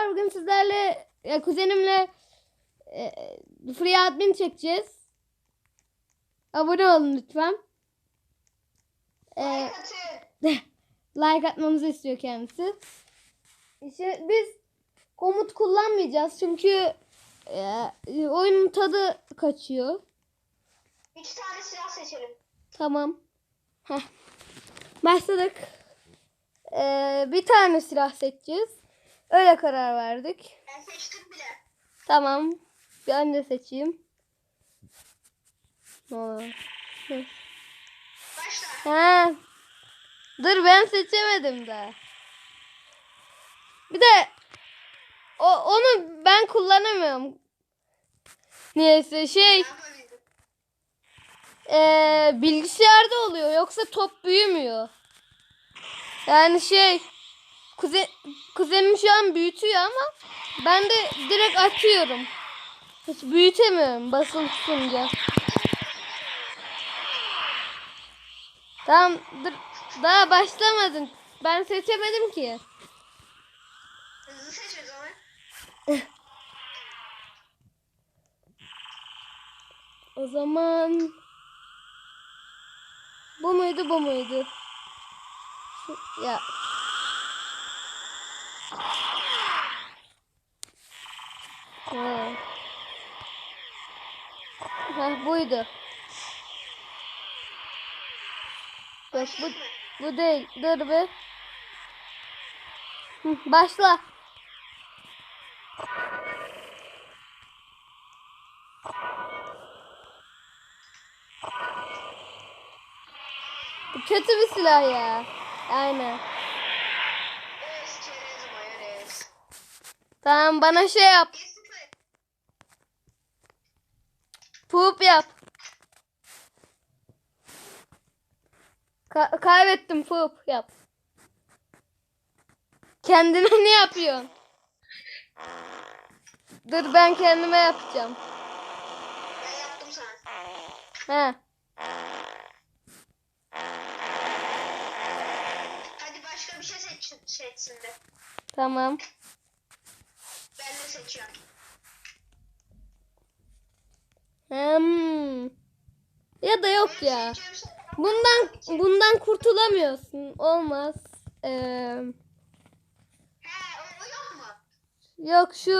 arkadaşlar bugün sizlerle e, kuzenimle e, free admin çekeceğiz. Abone olun lütfen. E, like atmamızı istiyor kendisi. İşte biz komut kullanmayacağız çünkü e, oyunun tadı kaçıyor. Üç tane silah seçelim. Tamam. Heh. Başladık. Ee, bir tane silah seçeceğiz. Öyle karar verdik. Ben seçtim bile. Tamam. Ben de seçeyim. Ha. Hı. Başla. Ha. Dur ben seçemedim de. Bir de o, onu ben kullanamıyorum. Niyeyse şey. Ee, bilgisayarda oluyor yoksa top büyümüyor. Yani şey kuzen, kuzenim şu an büyütüyor ama ben de direkt atıyorum. Hiç büyütemiyorum basılı tutunca. Tamam dur daha başlamadın. Ben seçemedim ki. Hızlı seç o zaman. O zaman bu muydu bu muydu? Ya. Ha. Ha buydu. Yok bu, bu değil. Dur. Hı, Başla. Bu kötü bir silah ya. Aynen. Tamam bana şey yap. 1-0. Poop yap. Ka- kaybettim poop yap. Kendine ne yapıyorsun? Dur ben kendime yapacağım. Ben yaptım sana. He. Hadi başka bir şey seç, seçsin de. Tamam. Ben de seçiyorum. Hmm. Ya da yok ya. Bundan bundan kurtulamıyorsun. Olmaz. Ee, yok şu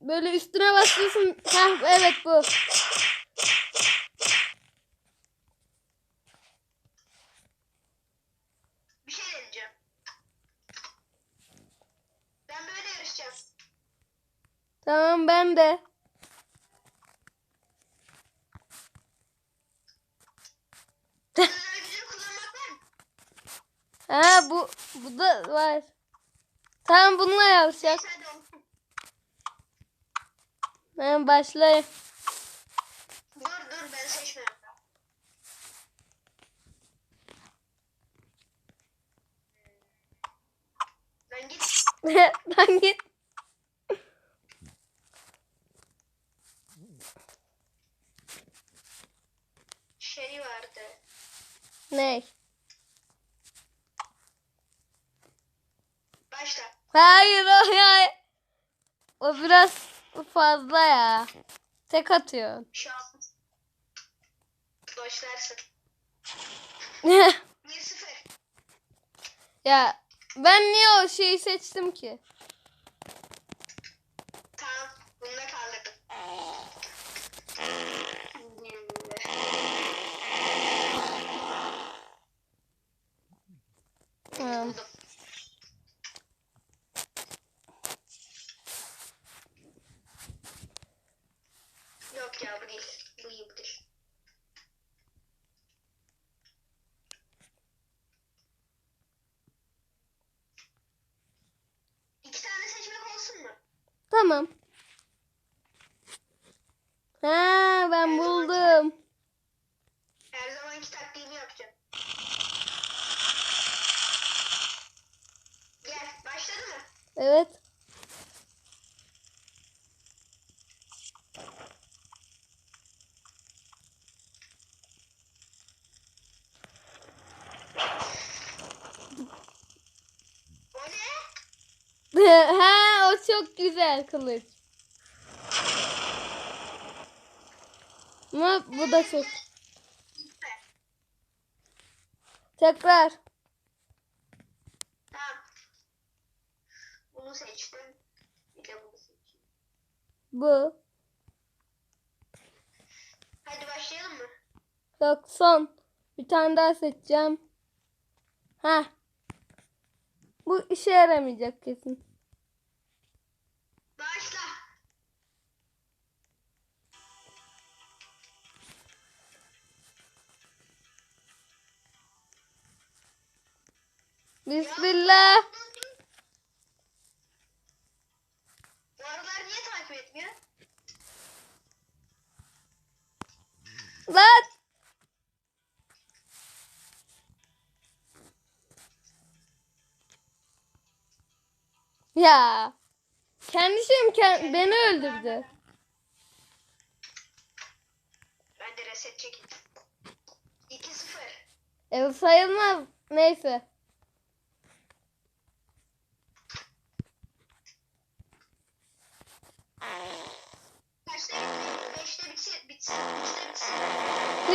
böyle üstüne basıyorsun. Heh, evet bu. Şey. Tamam ben de. Bunları gücünü kullanmak var mı? Ha bu bu da var. Tamam bununla onu. Ben başlayayım. Dur dur ben seçmiyorum. Ben git. Lan git. Şey vardı. Ne? Başla. Hayır o ya. O biraz fazla ya. Tek atıyor. Şu an. Başlarsın. 1-0. ya ben niye o şeyi seçtim ki? Tamam. Bunda kaldık. Tamam. Buldum. Yok ya bu değil. Bu iyi bu değil. İki tane seçmek olsun mu? Tamam. Ha ben buldum. Her zamanki taktiğimi yapacağım. Gel başladı mı? Evet. O ne? Ha o çok güzel kılıç. Ama bu da çok. Tekrar. Tamam. Bunu seçtim. Bir de bunu seçeyim. Bu. Hadi başlayalım mı? Yok son. Bir tane daha seçeceğim. Ha. Bu işe yaramayacak kesin. Bismillah. Bu aralar niye takip etmiyor? Lan. Ya. Kendi şeyim kend- beni öldürdü. Ben de reset çekeyim. 2-0. E, sayılmaz. Neyse.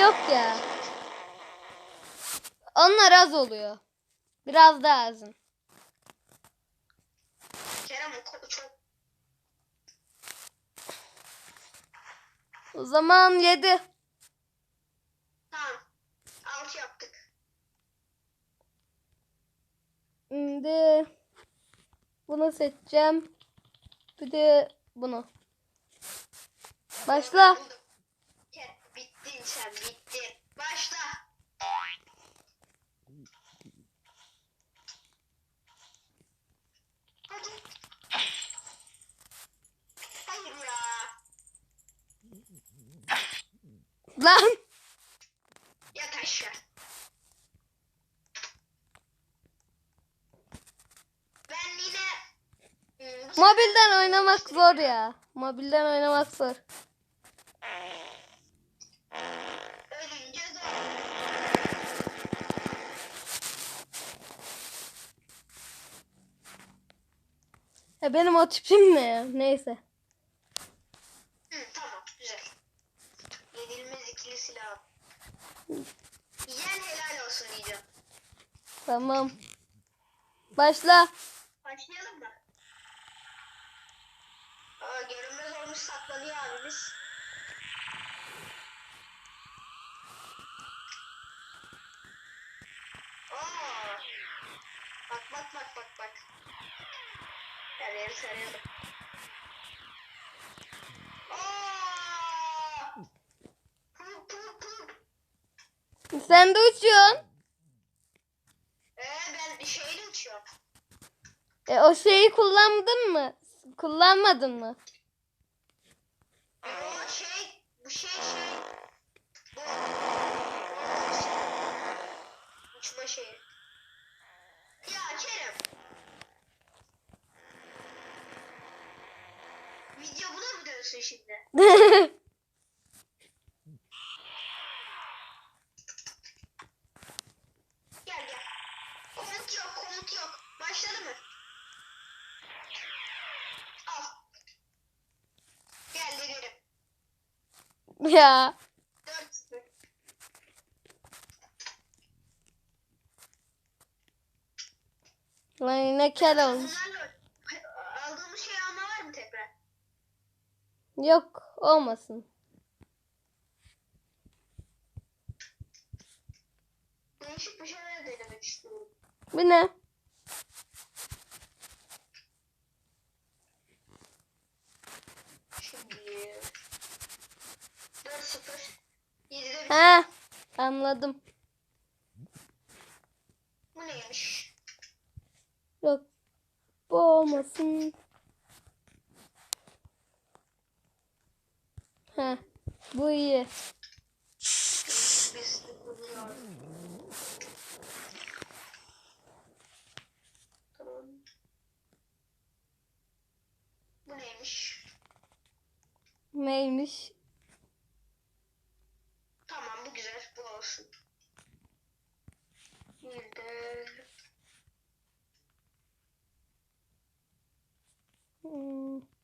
Yok ya. Onlar az oluyor. Biraz daha azın. Kerem o ko- çok O zaman 7. Tamam. Altı yaptık. Şimdi bunu seçeceğim. Bir de bunu. Başla. Sen bittin. Başla. Hadi. Hayır ya. Lan. Yat aşağı. Ben yine hmm, Mobilden oynamak zor ya. Mobilden oynamak zor. ölünce zor. Ya benim o tipim ya? Neyse. Hı, tamam güzel. Yenilmez ikili silah. Yiyen helal olsun diyeceğim. Tamam. Başla. Başlayalım mı? Aa, görünmez olmuş saklanıyor abimiz. Aa, bak bak bak bak bak. Sen de uçuyorsun. Ee, ben şeyle uçuyorum. E, o şeyi kullandın mı? Kullanmadın mı? O şey, bu şey şey. Bu. Uçma şeyi. Ya Kerem. Video buna mı dönsün şimdi? Gel gel. Komut yok, komut yok. Başladı mı? Al. Gel denerim. ya. 4-0. Lan yine kel olmuş. Bunlarla aldığımız şey alma var mı tekrar? Yok olmasın. Değişik bir şeyler denemek istiyorum. Bu ne? Şimdi 4-0. 7'de bir Ha, anladım. Bu neymiş? Yok. Bu olmasın. Ha, bu iyi. Bu neymiş? Neymiş? Tamam bu güzel. Bu olsun. Bir de Hmm.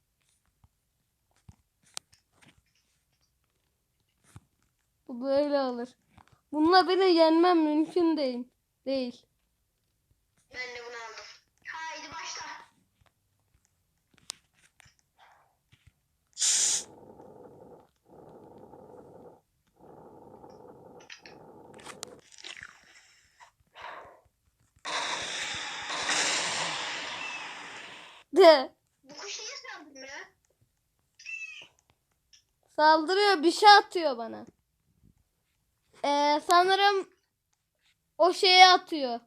Böyle olur. Bununla beni yenmem mümkün değil. Değil. Ben de bunu aldım. Haydi başla. De. Bu kuş niye saldırmıyor? Saldırıyor bir şey atıyor bana. Ee, sanırım o şeye atıyor.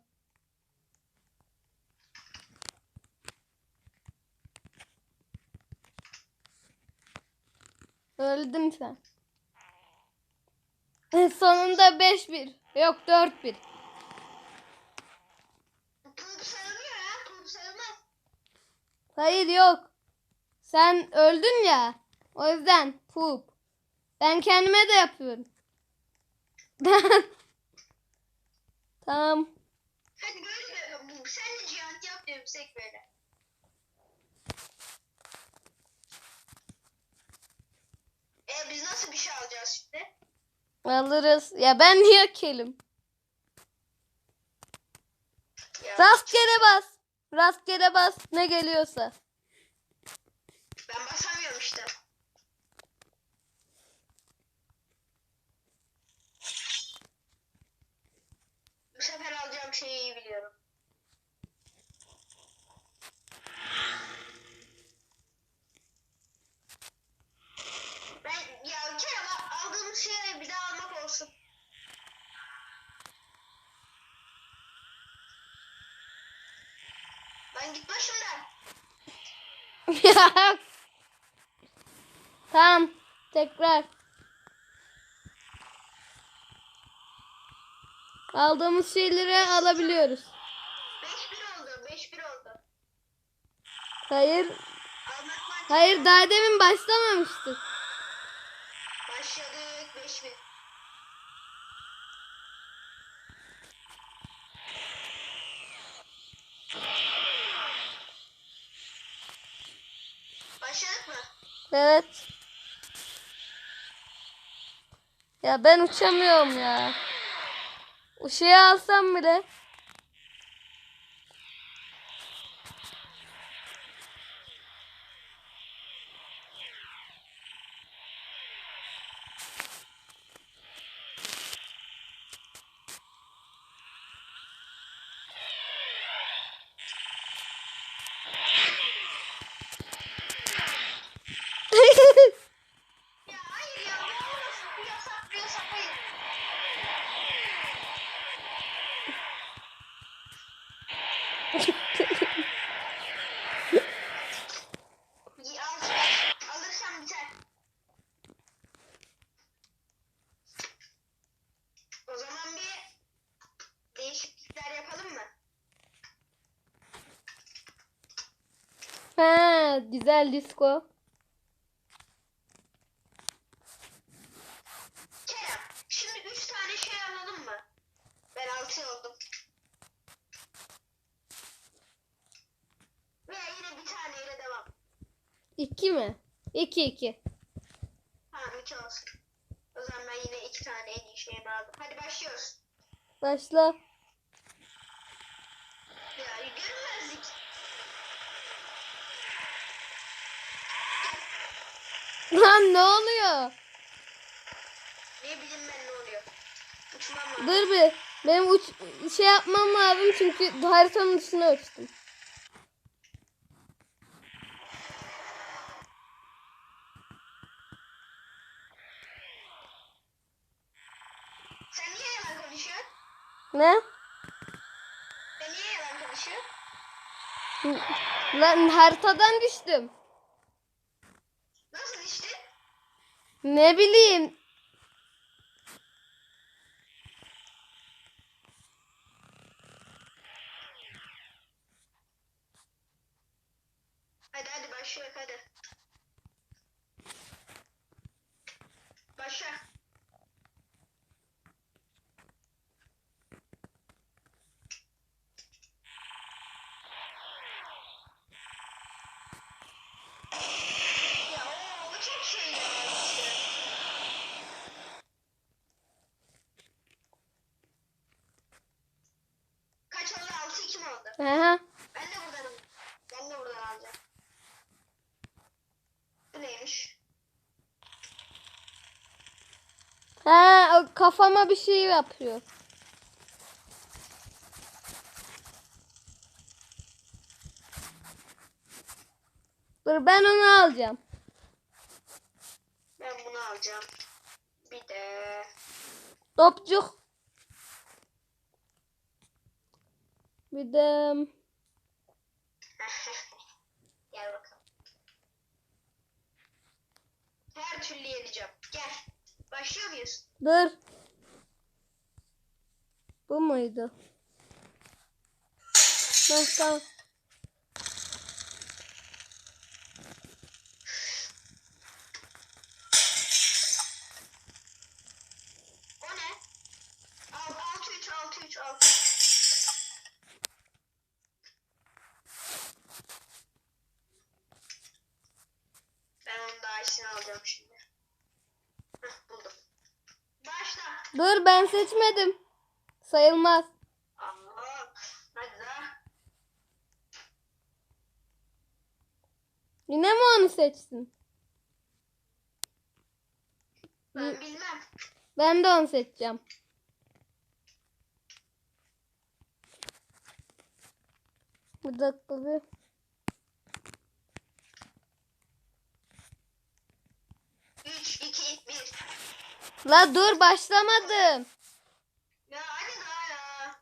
Öldün sen. Ee, Sonunda 5-1. Yok 4-1. Tuğup sarılıyor ya. Tuğup sarılmaz. Hayır yok. Sen öldün ya. O yüzden poop. Ben kendime de yapıyorum. Tamam. Hadi bu. Sen de cihat yap diyorum sek böyle. E biz nasıl bir şey alacağız şimdi? Alırız. Ya ben niye kelim? Ya, Rastgele bas. Rastgele bas. Ne geliyorsa. ben basamıyorum işte. Bu sefer alacağım şeyi iyi biliyorum. Ben ya Kerem al- aldığımız şeyi bir daha almak olsun. Ben git başımdan. tamam. Tekrar. Aldığımız şeyleri alabiliyoruz. 5-1 oldu, 5-1 oldu. Hayır. Hayır daha demin başlamamıştık. Başladık 5-1. Başladık mı? Evet. Ya ben uçamıyorum ya. O şeyi alsam bile. Ya hayır ya ne olmasın bu yasak bu yasak hayır. İyi, Al, al, alırsam biter. O zaman bir değişiklikler yapalım mı? ha, güzel disco. Kerem, şimdi üç tane şey alalım mı? Ben altı oldum. Veya yine bir taneyle devam. İki mi? İki iki. Tamam iki olsun. O zaman ben yine iki tane en iyi şeyimi aldım. Hadi başlıyoruz. Başla. Ya görünmezlik. Lan ne oluyor? Ne bileyim ben ne oluyor. Uçmam lazım. Dur bir. Benim uç şey yapmam lazım çünkü haritanın dışına uçtum. Sen niye yalan konuşuyorsun? Ne? Sen niye yalan konuşuyorsun? Lan haritadan düştüm. Nasıl işte? Ne bileyim. Hadi hadi başla hadi. Başla. Ya o, o çok şey ya. işte. Bak kafama bir şey yapıyor. Dur ben onu alacağım. Ben bunu alacağım. Bir de Topçuk. Bir de gel bakalım. Her türlü yeneceğim. Gel. Başlıyor muyuz? dur. Bu muydu? Tamam, tamam. O ne? Al, 6 3 6 3 6 Ben onun daha iyisini alacağım şimdi. Heh, buldum. Başla. Dur ben seçmedim. Sayılmaz. Yine mi onu seçtin? Ben bilmem. Ben de onu seçeceğim. Bir dakika bir. Üç, iki, bir. La dur başlamadım. Ya hadi daha ya.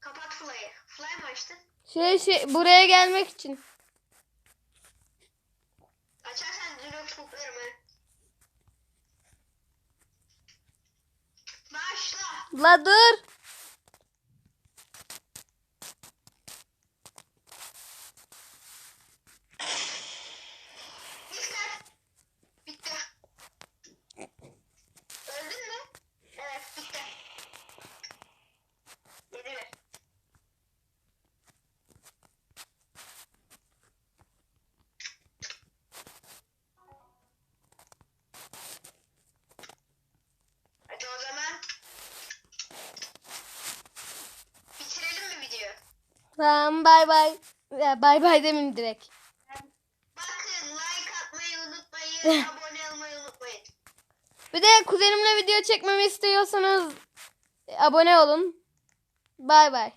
Kapat Fly'ı. Fly mı açtın? Şey şey buraya gelmek için. Açarsan Linux booklarımı. Başla. La dur. Bitti. Bitti. Öldün mü? Evet bitti. Yedi ver. Hadi o zaman bitirelim mi videoyu? Tamam bay bay. Bay bay demin direkt. Bakın like atmayı unutmayın, abone olmayı unutmayın. Bir de kuzenimle video çekmemi istiyorsanız abone olun. Bay bay.